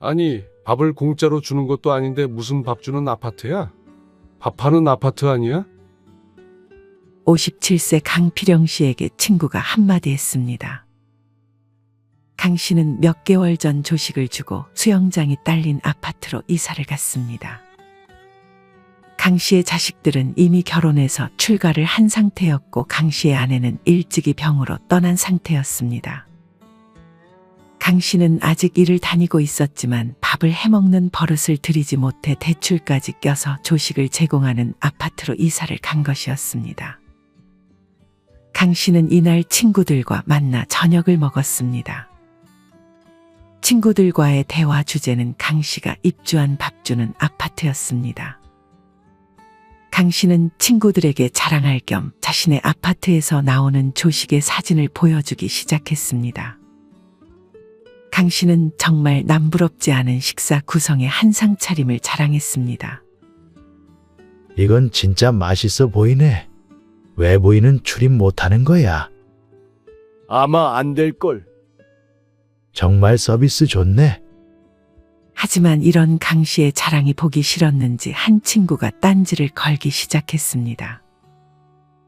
아니, 밥을 공짜로 주는 것도 아닌데 무슨 밥 주는 아파트야? 밥하는 아파트 아니야? 57세 강필영 씨에게 친구가 한마디 했습니다. 강 씨는 몇 개월 전 조식을 주고 수영장이 딸린 아파트로 이사를 갔습니다. 강 씨의 자식들은 이미 결혼해서 출가를 한 상태였고 강 씨의 아내는 일찍이 병으로 떠난 상태였습니다. 강 씨는 아직 일을 다니고 있었지만 밥을 해먹는 버릇을 들이지 못해 대출까지 껴서 조식을 제공하는 아파트로 이사를 간 것이었습니다. 강 씨는 이날 친구들과 만나 저녁을 먹었습니다. 친구들과의 대화 주제는 강 씨가 입주한 밥 주는 아파트였습니다. 강 씨는 친구들에게 자랑할 겸 자신의 아파트에서 나오는 조식의 사진을 보여주기 시작했습니다. 강 씨는 정말 남부럽지 않은 식사 구성의 한상 차림을 자랑했습니다. 이건 진짜 맛있어 보이네. 외부인은 출입 못하는 거야. 아마 안 될걸. 정말 서비스 좋네. 하지만 이런 강 씨의 자랑이 보기 싫었는지 한 친구가 딴지를 걸기 시작했습니다.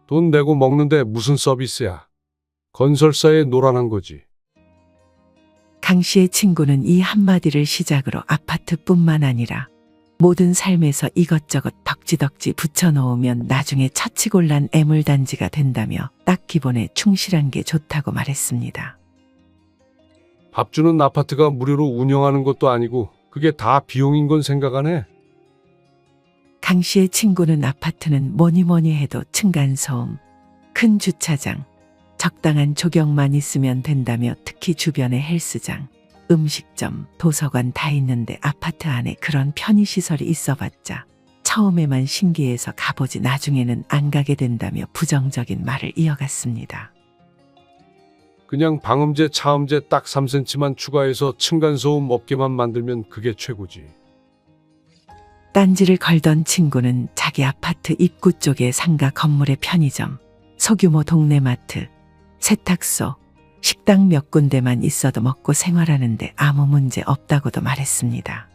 돈 내고 먹는데 무슨 서비스야? 건설사에 노란한 거지. 강 씨의 친구는 이 한마디를 시작으로 아파트뿐만 아니라 모든 삶에서 이것저것 덕지덕지 붙여놓으면 나중에 처치곤란 애물단지가 된다며 딱 기본에 충실한 게 좋다고 말했습니다. 밥 주는 아파트가 무료로 운영하는 것도 아니고 그게 다 비용인 건 생각 안 해? 강 씨의 친구는 아파트는 뭐니 뭐니 해도 층간소음, 큰 주차장, 적당한 조경만 있으면 된다며 특히 주변에 헬스장, 음식점, 도서관 다 있는데 아파트 안에 그런 편의시설이 있어봤자 처음에만 신기해서 가보지 나중에는 안 가게 된다며 부정적인 말을 이어갔습니다. 그냥 방음제, 차음제 딱 3cm만 추가해서 층간소음 없게만 만들면 그게 최고지. 딴지를 걸던 친구는 자기 아파트 입구 쪽에 상가 건물의 편의점, 소규모 동네 마트, 세탁소, 식당 몇 군데만 있어도 먹고 생활하는데 아무 문제 없다고도 말했습니다.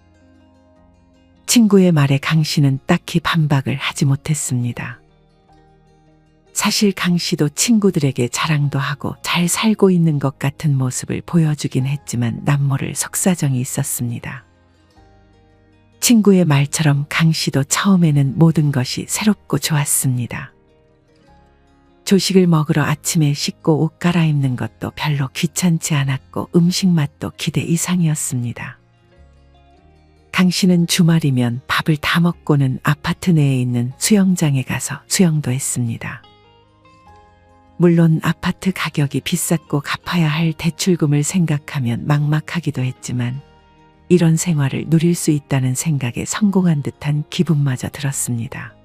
친구의 말에 강 씨는 딱히 반박을 하지 못했습니다. 사실 강 씨도 친구들에게 자랑도 하고 잘 살고 있는 것 같은 모습을 보여주긴 했지만 남모를 속사정이 있었습니다. 친구의 말처럼 강 씨도 처음에는 모든 것이 새롭고 좋았습니다. 조식을 먹으러 아침에 씻고 옷 갈아입는 것도 별로 귀찮지 않았고 음식 맛도 기대 이상이었습니다. 강 씨는 주말이면 밥을 다 먹고는 아파트 내에 있는 수영장에 가서 수영도 했습니다. 물론 아파트 가격이 비쌌고 갚아야 할 대출금을 생각하면 막막하기도 했지만 이런 생활을 누릴 수 있다는 생각에 성공한 듯한 기분마저 들었습니다.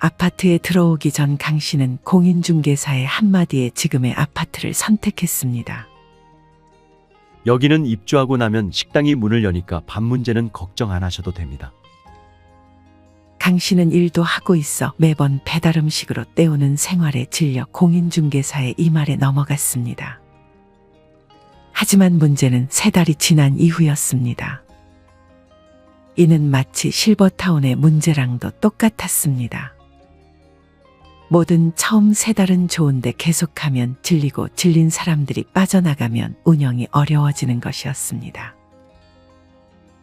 아파트에 들어오기 전 강 씨는 공인중개사의 한마디에 지금의 아파트를 선택했습니다. 여기는 입주하고 나면 식당이 문을 여니까 밥 문제는 걱정 안 하셔도 됩니다. 강 씨는 일도 하고 있어 매번 배달 음식으로 때우는 생활에 질려 공인중개사의 이 말에 넘어갔습니다. 하지만 문제는 세 달이 지난 이후였습니다. 이는 마치 실버타운의 문제랑도 똑같았습니다. 뭐든 처음 세 달은 좋은데 계속하면 질리고 질린 사람들이 빠져나가면 운영이 어려워지는 것이었습니다.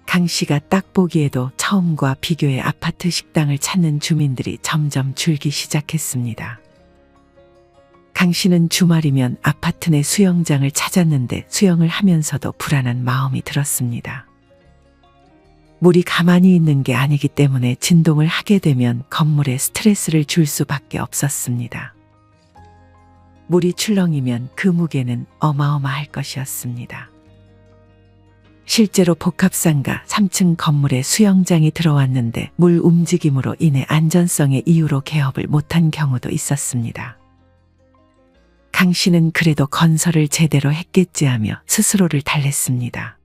강 씨가 딱 보기에도 처음과 비교해 아파트 식당을 찾는 주민들이 점점 줄기 시작했습니다. 강 씨는 주말이면 아파트 내 수영장을 찾았는데 수영을 하면서도 불안한 마음이 들었습니다. 물이 가만히 있는 게 아니기 때문에 진동을 하게 되면 건물에 스트레스를 줄 수밖에 없었습니다. 물이 출렁이면 그 무게는 어마어마할 것이었습니다. 실제로 복합상가 3층 건물에 수영장이 들어왔는데 물 움직임으로 인해 안전성의 이유로 개업을 못한 경우도 있었습니다. 강 씨는 그래도 건설을 제대로 했겠지 하며 스스로를 달랬습니다.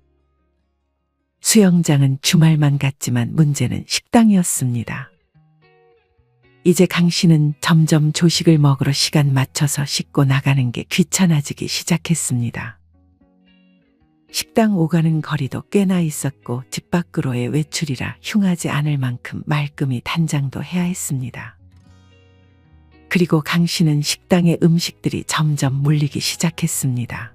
수영장은 주말만 갔지만 문제는 식당이었습니다. 이제 강 씨는 점점 조식을 먹으러 시간 맞춰서 씻고 나가는 게 귀찮아지기 시작했습니다. 식당 오가는 거리도 꽤나 있었고 집 밖으로의 외출이라 흉하지 않을 만큼 말끔히 단장도 해야 했습니다. 그리고 강 씨는 식당의 음식들이 점점 물리기 시작했습니다.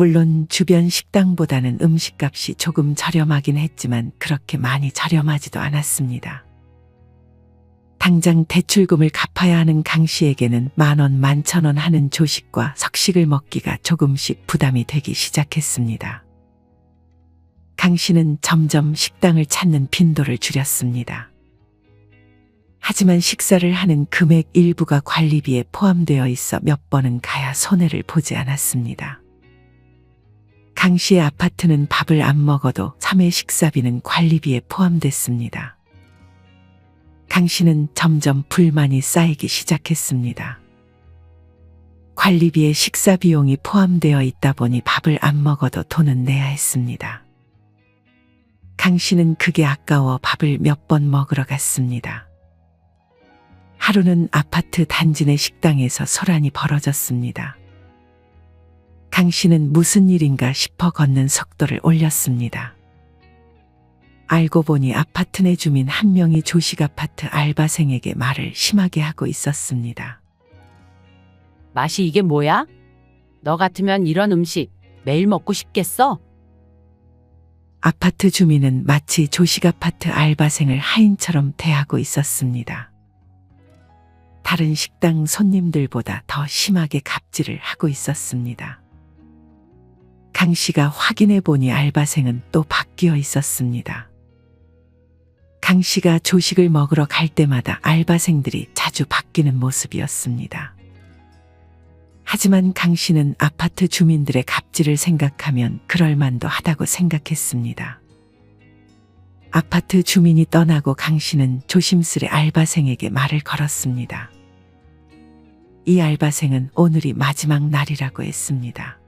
물론 주변 식당보다는 음식값이 조금 저렴하긴 했지만 그렇게 많이 저렴하지도 않았습니다. 당장 대출금을 갚아야 하는 강 씨에게는 만원, 만천원 하는 조식과 석식을 먹기가 조금씩 부담이 되기 시작했습니다. 강 씨는 점점 식당을 찾는 빈도를 줄였습니다. 하지만 식사를 하는 금액 일부가 관리비에 포함되어 있어 몇 번은 가야 손해를 보지 않았습니다. 강 씨의 아파트는 밥을 안 먹어도 3회 식사비는 관리비에 포함됐습니다. 강 씨는 점점 불만이 쌓이기 시작했습니다. 관리비에 식사 비용이 포함되어 있다 보니 밥을 안 먹어도 돈은 내야 했습니다. 강 씨는 그게 아까워 밥을 몇 번 먹으러 갔습니다. 하루는 아파트 단지 내 식당에서 소란이 벌어졌습니다. 강 씨는 무슨 일인가 싶어 걷는 속도를 올렸습니다. 알고 보니 아파트 내 주민 한 명이 조식 아파트 알바생에게 말을 심하게 하고 있었습니다. 맛이 이게 뭐야? 너 같으면 이런 음식 매일 먹고 싶겠어? 아파트 주민은 마치 조식 아파트 알바생을 하인처럼 대하고 있었습니다. 다른 식당 손님들보다 더 심하게 갑질을 하고 있었습니다. 강 씨가 확인해 보니 알바생은 또 바뀌어 있었습니다. 강 씨가 조식을 먹으러 갈 때마다 알바생들이 자주 바뀌는 모습이었습니다. 하지만 강 씨는 아파트 주민들의 갑질을 생각하면 그럴만도 하다고 생각했습니다. 아파트 주민이 떠나고 강 씨는 조심스레 알바생에게 말을 걸었습니다. 이 알바생은 오늘이 마지막 날이라고 했습니다.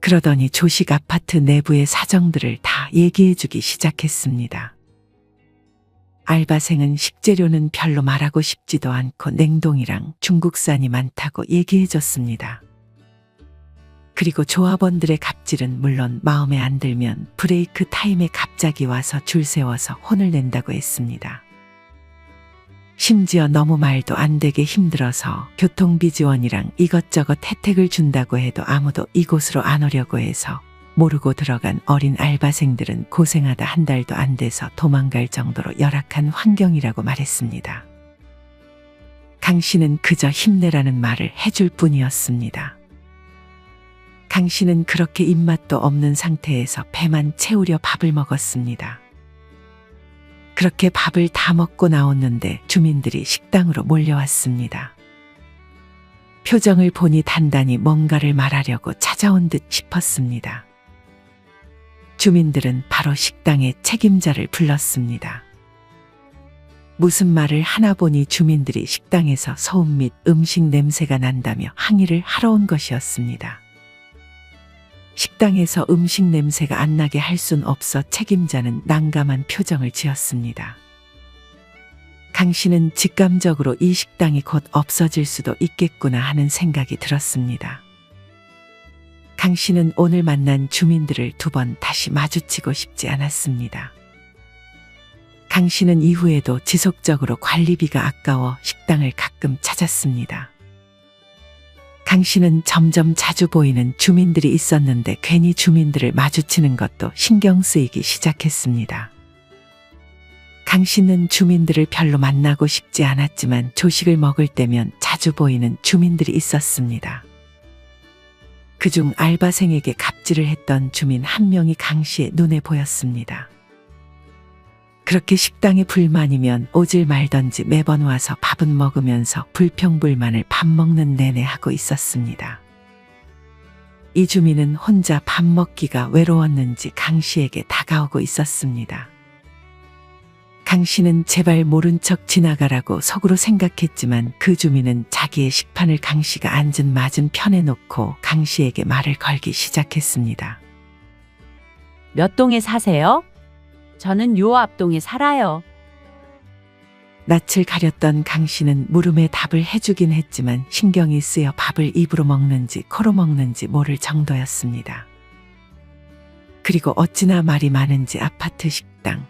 그러더니 조식 아파트 내부의 사정들을 다 얘기해 주기 시작했습니다. 알바생은 식재료는 별로 말하고 싶지도 않고 냉동이랑 중국산이 많다고 얘기해 줬습니다. 그리고 조합원들의 갑질은 물론 마음에 안 들면 브레이크 타임에 갑자기 와서 줄 세워서 혼을 낸다고 했습니다. 심지어 너무 말도 안 되게 힘들어서 교통비 지원이랑 이것저것 혜택을 준다고 해도 아무도 이곳으로 안 오려고 해서 모르고 들어간 어린 알바생들은 고생하다 한 달도 안 돼서 도망갈 정도로 열악한 환경이라고 말했습니다. 강 씨는 그저 힘내라는 말을 해줄 뿐이었습니다. 강 씨는 그렇게 입맛도 없는 상태에서 배만 채우려 밥을 먹었습니다. 그렇게 밥을 다 먹고 나왔는데 주민들이 식당으로 몰려왔습니다. 표정을 보니 단단히 뭔가를 말하려고 찾아온 듯 싶었습니다. 주민들은 바로 식당의 책임자를 불렀습니다. 무슨 말을 하나 보니 주민들이 식당에서 소음 및 음식 냄새가 난다며 항의를 하러 온 것이었습니다. 식당에서 음식 냄새가 안 나게 할 순 없어 책임자는 난감한 표정을 지었습니다. 강 씨는 직감적으로 이 식당이 곧 없어질 수도 있겠구나 하는 생각이 들었습니다. 강 씨는 오늘 만난 주민들을 두 번 다시 마주치고 싶지 않았습니다. 강 씨는 이후에도 지속적으로 관리비가 아까워 식당을 가끔 찾았습니다. 강 씨는 점점 자주 보이는 주민들이 있었는데 괜히 주민들을 마주치는 것도 신경 쓰이기 시작했습니다. 강 씨는 주민들을 별로 만나고 싶지 않았지만 조식을 먹을 때면 자주 보이는 주민들이 있었습니다. 그중 알바생에게 갑질을 했던 주민 한 명이 강 씨의 눈에 보였습니다. 그렇게 식당에 불만이면 오질 말던지 매번 와서 밥은 먹으면서 불평불만을 밥 먹는 내내 하고 있었습니다. 이 주민은 혼자 밥 먹기가 외로웠는지 강 씨에게 다가오고 있었습니다. 강 씨는 제발 모른 척 지나가라고 속으로 생각했지만 그 주민은 자기의 식판을 강 씨가 앉은 맞은 편에 놓고 강 씨에게 말을 걸기 시작했습니다. 몇 동에 사세요? 저는 요 앞동에 살아요. 낯을 가렸던 강 씨는 물음에 답을 해주긴 했지만 신경이 쓰여 밥을 입으로 먹는지 코로 먹는지 모를 정도였습니다. 그리고 어찌나 말이 많은지 아파트 식당,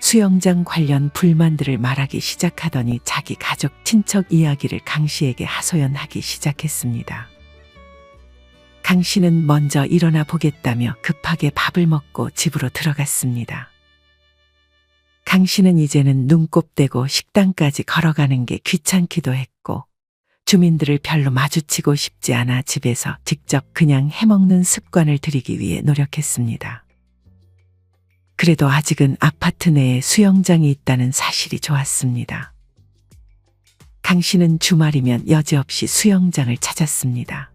수영장 관련 불만들을 말하기 시작하더니 자기 가족 친척 이야기를 강 씨에게 하소연하기 시작했습니다. 강 씨는 먼저 일어나 보겠다며 급하게 밥을 먹고 집으로 들어갔습니다. 강 씨는 이제는 눈곱대고 식당까지 걸어가는 게 귀찮기도 했고 주민들을 별로 마주치고 싶지 않아 집에서 직접 그냥 해먹는 습관을 들이기 위해 노력했습니다. 그래도 아직은 아파트 내에 수영장이 있다는 사실이 좋았습니다. 강 씨는 주말이면 여지없이 수영장을 찾았습니다.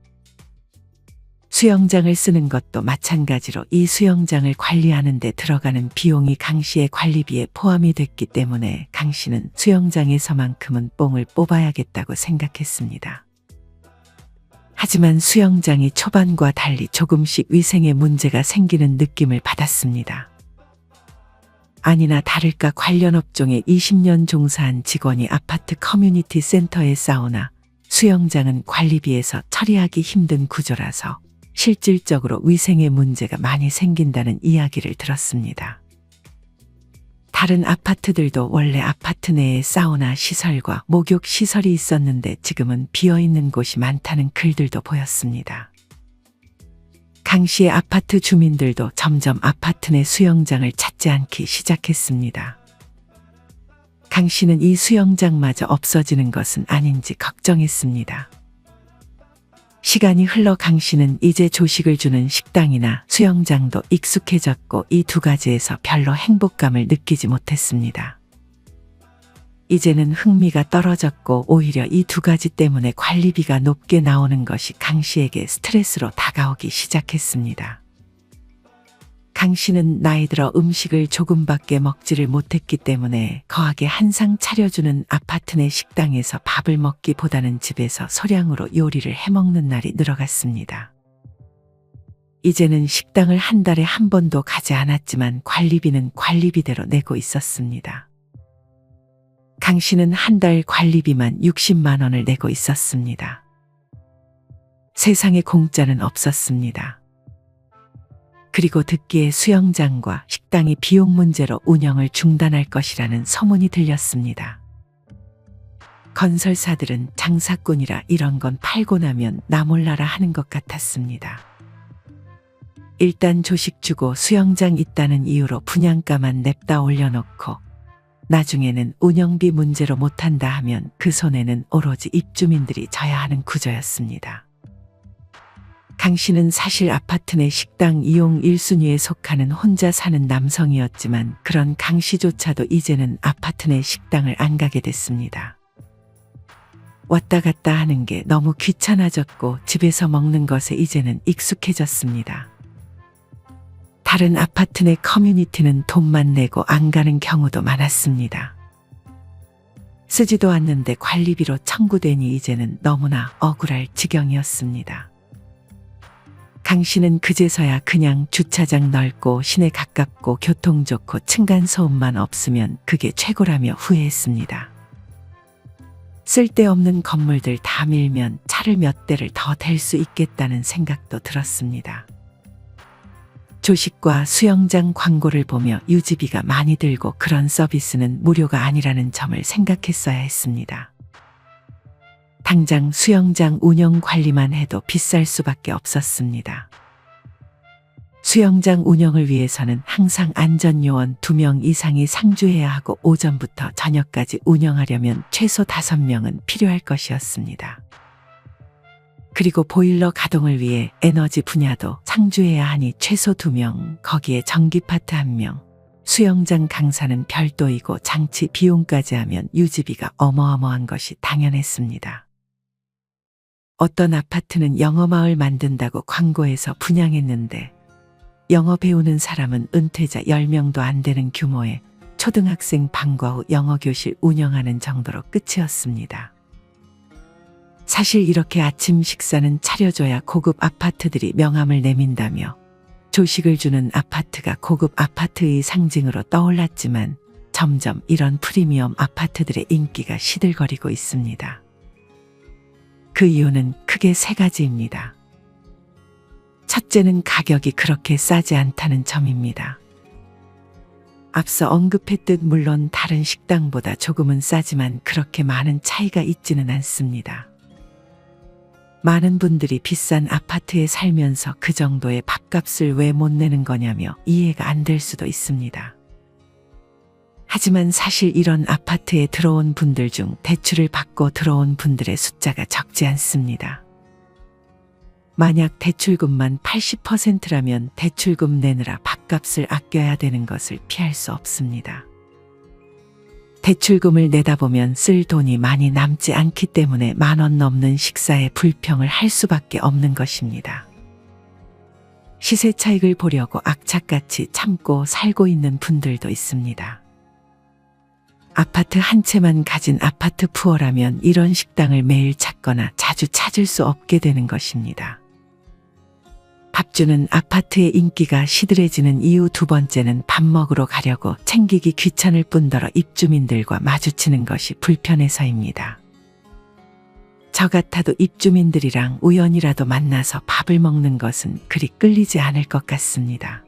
수영장을 쓰는 것도 마찬가지로 이 수영장을 관리하는 데 들어가는 비용이 강 씨의 관리비에 포함이 됐기 때문에 강 씨는 수영장에서만큼은 뽕을 뽑아야겠다고 생각했습니다. 하지만 수영장이 초반과 달리 조금씩 위생에 문제가 생기는 느낌을 받았습니다. 아니나 다를까 관련 업종에 20년 종사한 직원이 아파트 커뮤니티 센터에 사우나, 수영장은 관리비에서 처리하기 힘든 구조라서 실질적으로 위생에 문제가 많이 생긴다는 이야기를 들었습니다. 다른 아파트들도 원래 아파트 내에 사우나 시설과 목욕 시설이 있었는데 지금은 비어 있는 곳이 많다는 글들도 보였습니다. 강 씨의 아파트 주민들도 점점 아파트 내 수영장을 찾지 않기 시작했습니다. 강 씨는 이 수영장마저 없어지는 것은 아닌지 걱정했습니다. 시간이 흘러 강 씨는 이제 조식을 주는 식당이나 수영장도 익숙해졌고 이 두 가지에서 별로 행복감을 느끼지 못했습니다. 이제는 흥미가 떨어졌고 오히려 이 두 가지 때문에 관리비가 높게 나오는 것이 강 씨에게 스트레스로 다가오기 시작했습니다. 강 씨는 나이 들어 음식을 조금밖에 먹지를 못했기 때문에 거하게 한상 차려주는 아파트 내 식당에서 밥을 먹기보다는 집에서 소량으로 요리를 해먹는 날이 늘어갔습니다. 이제는 식당을 한 달에 한 번도 가지 않았지만 관리비는 관리비대로 내고 있었습니다. 강 씨는 한 달 관리비만 60만 원을 내고 있었습니다. 세상에 공짜는 없었습니다. 그리고 듣기에 수영장과 식당이 비용 문제로 운영을 중단할 것이라는 소문이 들렸습니다. 건설사들은 장사꾼이라 이런 건 팔고 나면 나 몰라라 하는 것 같았습니다. 일단 조식 주고 수영장 있다는 이유로 분양가만 냅다 올려놓고 나중에는 운영비 문제로 못한다 하면 그 손에는 오로지 입주민들이 져야 하는 구조였습니다. 강 씨는 사실 아파트 내 식당 이용 1순위에 속하는 혼자 사는 남성이었지만 그런 강 씨조차도 이제는 아파트 내 식당을 안 가게 됐습니다. 왔다 갔다 하는 게 너무 귀찮아졌고 집에서 먹는 것에 이제는 익숙해졌습니다. 다른 아파트 내 커뮤니티는 돈만 내고 안 가는 경우도 많았습니다. 쓰지도 않는데 관리비로 청구되니 이제는 너무나 억울할 지경이었습니다. 강 씨는 그제서야 그냥 주차장 넓고 시내 가깝고 교통 좋고 층간소음만 없으면 그게 최고라며 후회했습니다. 쓸데없는 건물들 다 밀면 차를 몇 대를 더 댈 수 있겠다는 생각도 들었습니다. 조식과 수영장 광고를 보며 유지비가 많이 들고 그런 서비스는 무료가 아니라는 점을 생각했어야 했습니다. 당장 수영장 운영 관리만 해도 비쌀 수밖에 없었습니다. 수영장 운영을 위해서는 항상 안전요원 2명 이상이 상주해야 하고 오전부터 저녁까지 운영하려면 최소 5명은 필요할 것이었습니다. 그리고 보일러 가동을 위해 에너지 분야도 상주해야 하니 최소 2명, 거기에 전기파트 1명, 수영장 강사는 별도이고 장치 비용까지 하면 유지비가 어마어마한 것이 당연했습니다. 어떤 아파트는 영어마을 만든다고 광고해서 분양했는데 영어 배우는 사람은 은퇴자 10명도 안 되는 규모의 초등학생 방과 후 영어교실 운영하는 정도로 끝이었습니다. 사실 이렇게 아침 식사는 차려줘야 고급 아파트들이 명함을 내민다며 조식을 주는 아파트가 고급 아파트의 상징으로 떠올랐지만 점점 이런 프리미엄 아파트들의 인기가 시들거리고 있습니다. 그 이유는 크게 세 가지입니다. 첫째는 가격이 그렇게 싸지 않다는 점입니다. 앞서 언급했듯 물론 다른 식당보다 조금은 싸지만 그렇게 많은 차이가 있지는 않습니다. 많은 분들이 비싼 아파트에 살면서 그 정도의 밥값을 왜 못 내는 거냐며 이해가 안 될 수도 있습니다. 하지만 사실 이런 아파트에 들어온 분들 중 대출을 받고 들어온 분들의 숫자가 적지 않습니다. 만약 대출금만 80%라면 대출금 내느라 밥값을 아껴야 되는 것을 피할 수 없습니다. 대출금을 내다 보면 쓸 돈이 많이 남지 않기 때문에 만 원 넘는 식사에 불평을 할 수밖에 없는 것입니다. 시세 차익을 보려고 악착같이 참고 살고 있는 분들도 있습니다. 아파트 한 채만 가진 아파트 푸어라면 이런 식당을 매일 찾거나 자주 찾을 수 없게 되는 것입니다. 밥주는 아파트의 인기가 시들해지는 이유 두 번째는 밥 먹으러 가려고 챙기기 귀찮을 뿐더러 입주민들과 마주치는 것이 불편해서입니다. 저 같아도 입주민들이랑 우연이라도 만나서 밥을 먹는 것은 그리 끌리지 않을 것 같습니다.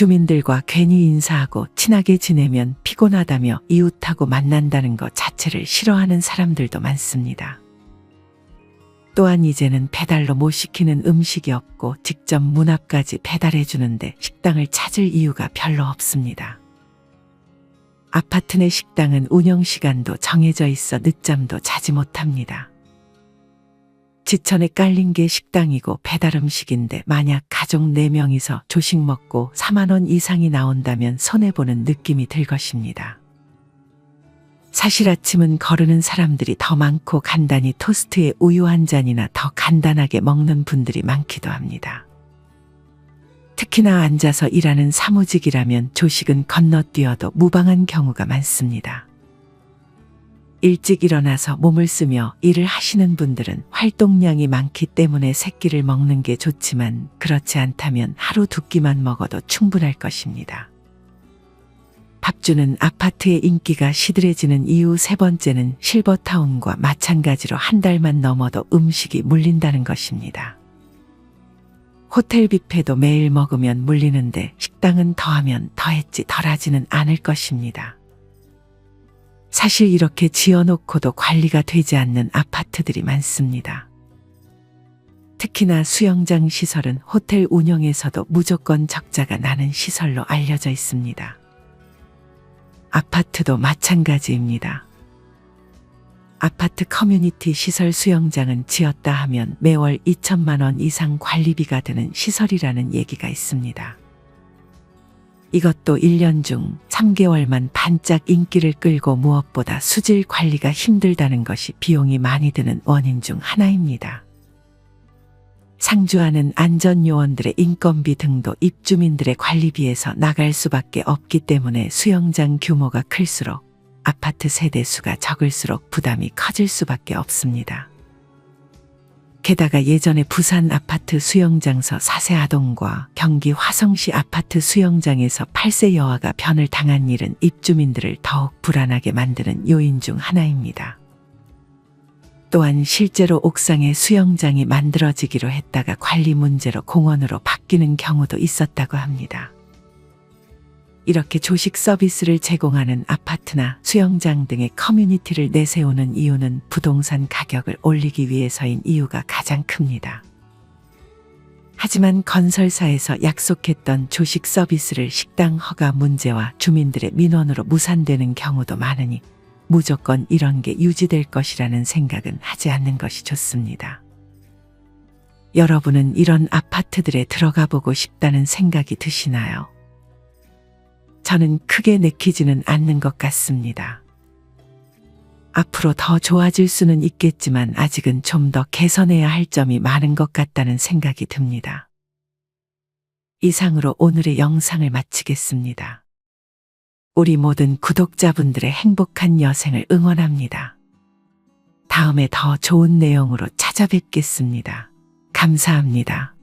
주민들과 괜히 인사하고 친하게 지내면 피곤하다며 이웃하고 만난다는 것 자체를 싫어하는 사람들도 많습니다. 또한 이제는 배달로 못 시키는 음식이 없고 직접 문 앞까지 배달해 주는데 식당을 찾을 이유가 별로 없습니다. 아파트 내 식당은 운영 시간도 정해져 있어 늦잠도 자지 못합니다. 지천에 깔린 게 식당이고 배달 음식인데 만약 가족 4명이서 조식 먹고 4만원 이상이 나온다면 손해보는 느낌이 들 것입니다. 사실 아침은 거르는 사람들이 더 많고 간단히 토스트에 우유 한 잔이나 더 간단하게 먹는 분들이 많기도 합니다. 특히나 앉아서 일하는 사무직이라면 조식은 건너뛰어도 무방한 경우가 많습니다. 일찍 일어나서 몸을 쓰며 일을 하시는 분들은 활동량이 많기 때문에 새끼를 먹는 게 좋지만 그렇지 않다면 하루 두 끼만 먹어도 충분할 것입니다. 밥주는 아파트의 인기가 시들해지는 이유 세 번째는 실버타운과 마찬가지로 한 달만 넘어도 음식이 물린다는 것입니다. 호텔 뷔페도 매일 먹으면 물리는데 식당은 더하면 더했지 덜하지는 않을 것입니다. 사실 이렇게 지어놓고도 관리가 되지 않는 아파트들이 많습니다. 특히나 수영장 시설은 호텔 운영에서도 무조건 적자가 나는 시설로 알려져 있습니다. 아파트도 마찬가지입니다. 아파트 커뮤니티 시설 수영장은 지었다 하면 매월 2천만 원 이상 관리비가 드는 시설이라는 얘기가 있습니다. 이것도 1년 중 3개월만 반짝 인기를 끌고 무엇보다 수질 관리가 힘들다는 것이 비용이 많이 드는 원인 중 하나입니다. 상주하는 안전요원들의 인건비 등도 입주민들의 관리비에서 나갈 수밖에 없기 때문에 수영장 규모가 클수록 아파트 세대 수가 적을수록 부담이 커질 수밖에 없습니다. 게다가 예전에 부산 아파트 수영장서 사세아동과 경기 화성시 아파트 수영장에서 8세 여아가 변을 당한 일은 입주민들을 더욱 불안하게 만드는 요인 중 하나입니다. 또한 실제로 옥상에 수영장이 만들어지기로 했다가 관리 문제로 공원으로 바뀌는 경우도 있었다고 합니다. 이렇게 조식 서비스를 제공하는 아파트나 수영장 등의 커뮤니티를 내세우는 이유는 부동산 가격을 올리기 위해서인 이유가 가장 큽니다. 하지만 건설사에서 약속했던 조식 서비스를 식당 허가 문제와 주민들의 민원으로 무산되는 경우도 많으니 무조건 이런 게 유지될 것이라는 생각은 하지 않는 것이 좋습니다. 여러분은 이런 아파트들에 들어가 보고 싶다는 생각이 드시나요? 저는 크게 내키지는 않는 것 같습니다. 앞으로 더 좋아질 수는 있겠지만 아직은 좀 더 개선해야 할 점이 많은 것 같다는 생각이 듭니다. 이상으로 오늘의 영상을 마치겠습니다. 우리 모든 구독자분들의 행복한 여생을 응원합니다. 다음에 더 좋은 내용으로 찾아뵙겠습니다. 감사합니다.